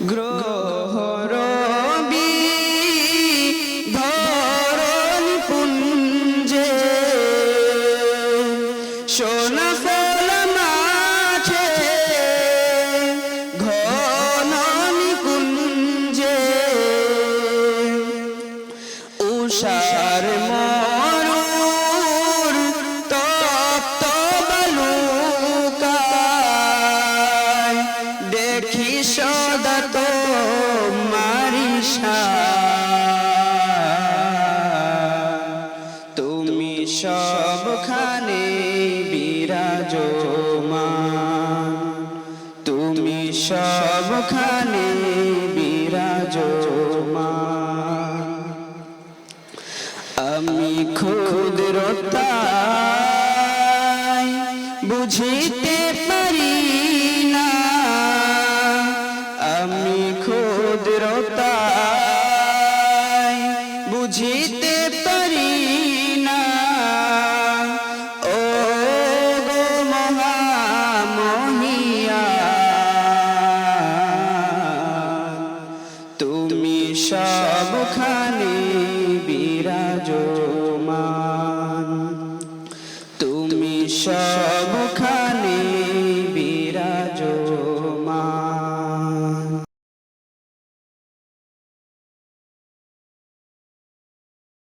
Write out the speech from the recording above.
গ্রহরবি ধরণ পুঞ্জে। সোনা ফল মাঠে ঘন কুঞ্জে উষার মরুর তো মারিসা তুমি সবখানে বিরাজমান। তুমি সবখানে বিরাজমান। আমি ক্ষুদ্রতাই বুঝিতে ক্ষুদ্রতাই বুঝিতে পারি না। ও গো মহামহিয়া তুমি সবখানে বিরাজমান। তুমি সব